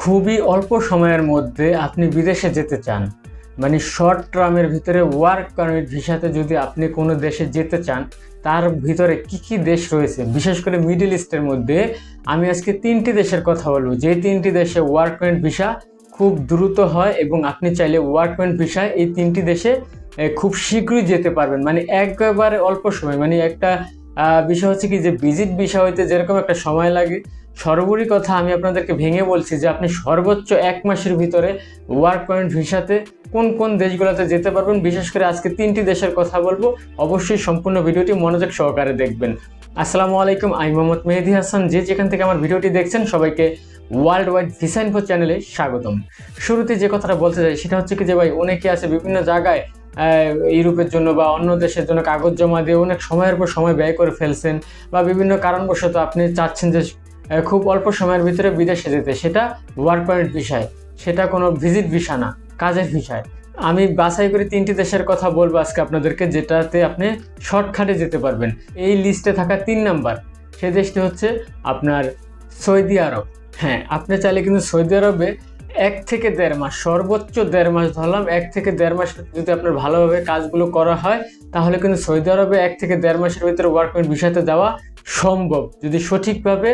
খুবই অল্প সময়ের মধ্যে আপনি বিদেশে যেতে চান। মানে শর্ট টার্মের ভিতরে ওয়ার্ক পারমিট ভিসাতে যদি আপনি কোনো দেশে যেতে চান, তার ভিতরে কি কি দেশ রয়েছে? বিশেষ করে মিডিল ইস্টের মধ্যে আমি আজকে তিনটি দেশের কথা বলব। যে তিনটি দেশে ওয়ার্ক পারমিট ভিসা খুব দ্রুত হয় এবং আপনি চাইলে ওয়ার্ক পারমিট ভিসায় এই তিনটি দেশে খুব শীঘ্রই যেতে পারবেন। মানে একবারে অল্প সময় মানে একটা বিষয় হচ্ছে কি যে ভিজিট ভিসা হইতে যেরকম একটা সময় লাগে, সর্বোপরি কথা আমি আপনাদেরকে ভেঙে বলছি যে আপনি সর্বোচ্চ এক মাসের ভিতরে ওয়ার্ক পয়েন্ট ভিসাতে কোন কোন দেশগুলোতে যেতে পারবেন। বিশেষ করে আজকে তিনটি দেশের কথা বলব। অবশ্যই সম্পূর্ণ ভিডিওটি মনোযোগ সহকারে দেখবেন। আসসালামু আলাইকুম, আমি মোহাম্মদ মেহেদি হাসান। যে যেখান থেকে আমার ভিডিওটি দেখছেন, সবাইকে ওয়ার্ল্ড ওয়াইড ভিসা ইনফো চ্যানেলে স্বাগতম। শুরুতে যে কথাটা বলতে চাই, সেটা হচ্ছে কি যে ভাই, অনেকে আছে বিভিন্ন জায়গায় ইউরোপের জন্য বা অন্য দেশের জন্য কাগজ জমা দিয়ে অনেক সময়ের পর সময় ব্যয় করে ফেলছেন বা বিভিন্ন কারণবশত আপনি চাচ্ছেন যে খুব অল্প সময়ের ভিতরে বিদেশে যেতে। সেটা ওয়ার্ক পারমিট বিষয়। সেটা কোনো ভিজিট ভিসা না, কাজের বিষয়। আমি বাছাই করে তিনটি দেশের কথা বলব আজকে আপনাদেরকে, যেটাতে আপনি শর্টকাটে যেতে পারবেন। এই লিস্টে থাকা তিন নাম্বার সেই দেশটি হচ্ছে আপনার সৌদি আরব। হ্যাঁ আপনি চাইলে কিন্তু সৌদি আরবে এক থেকে দেড় মাস, সর্বোচ্চ দেড় মাস ধরলাম, এক থেকে দেড় মাস যদি আপনার ভালোভাবে কাজগুলো করা হয়, তাহলে কিন্তু সৌদি আরবে এক থেকে দেড় মাসের ভিতরে ওয়ার্ক পারমিট ভিসাতে যাওয়া সম্ভব। যদি সঠিকভাবে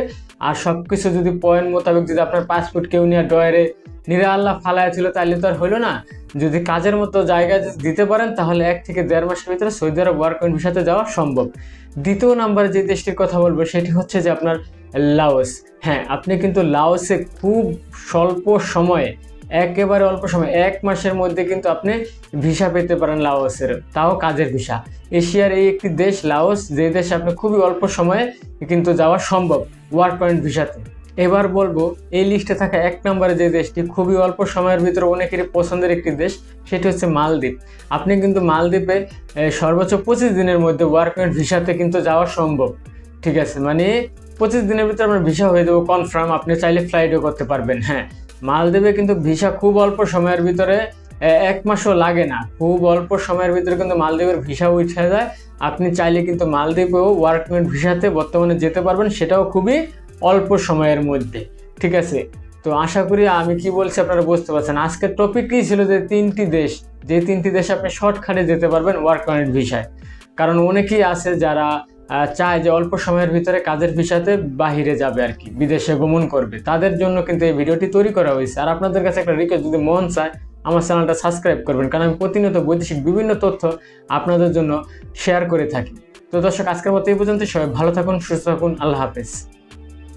আর সব কিছু যদি পয়েন্ট মোতাবেক যদি আপনার পাসপোর্ট কেউ নিয়ে ডয়ারে নিরা আল্লাহ ফালায়া ছিল তাহলে তো আর হইল না। যদি কাজের মতো জায়গায় যদি দিতে পারেন, তাহলে এক থেকে দেড় মাসের ভিতরে সৌদি আরব ওয়ার্ক পারমিট ভিসাতে যাওয়া সম্ভব। দ্বিতীয় নাম্বার যে দেশটির কথা বলব, সেটি হচ্ছে যে আপনার লাওস। হ্যাঁ আপনি কিন্তু লাওসে খুব স্বল্প সময়ে, একেবারে অল্প সময়, এক মাসের মধ্যে কিন্তু আপনি ভিসা পেতে পারেন লাওসের, তাও কাজের ভিসা। এশিয়ার এই একটি দেশ, লাওস, যে দেশে আপনি খুবই অল্প সময়ে কিন্তু যাওয়া সম্ভব, ওয়ার্ক পয়েন্ট ভিসাতে। এবার বলব, এই লিস্টে থাকা এক নম্বরে যে দেশটি খুবই অল্প সময়ের ভিতরে অনেকেরই পছন্দের একটি দেশ, সেটি হচ্ছে মালদ্বীপ। আপনি কিন্তু মালদ্বীপে সর্বোচ্চ পঁচিশ দিনের মধ্যে ওয়ার্ক পয়েন্ট ভিসাতে কিন্তু যাওয়া সম্ভব, ঠিক আছে? মানে পঁচিশ দিনের ভিতরে আমরা ভিসা হয়ে দেবো। কনফার্ম আপনি চাইলে ফ্লাইটও করতে পারবেন হ্যাঁ। মালদ্বীপে কিন্তু ভিসা খুব অল্প সময়ের ভিতরে এক মাসও লাগে না। খুব অল্প সময়ের ভিতরে কিন্তু মালদ্বীপের ভিসা উঠে যায়। আপনি চাইলে কিন্তু মালদ্বীপেও ওয়ার্ক পারমিট ভিসাতে বর্তমানে যেতে পারবেন, সেটাও খুবই অল্প সময়ের মধ্যে, ঠিক আছে? তো আশা করি আমি কি বলছি আপনারা বুঝতে পারছেন। আজকের টপিকই ছিল যে তিনটি দেশ, যে তিনটি দেশে আপনি শর্টকাটে যেতে পারবেন ওয়ার্ক ভিসায় কারণ অনেকেই আছে যারা চায় যে অল্প সময়ের ভিতরে কাজের ভিসাতে বাহিরে যাবে আর কি, বিদেশে গমন করবে। তাদের জন্য কিন্তু এই ভিডিওটি তৈরি করা হয়েছে। আর আপনাদের কাছে একটা রিকোয়েস্ট যদি মন চায়, আমার চ্যানেলটা সাবস্ক্রাইব করবেন, কারণ আমি প্রতিনিয়ত বৈদেশিক বিভিন্ন তথ্য আপনাদের জন্য শেয়ার করে থাকি। তো দর্শক, আজকের মতো এই পর্যন্ত। সবাই ভালো থাকুন, সুস্থ থাকুন। আল্লাহ হাফেজ।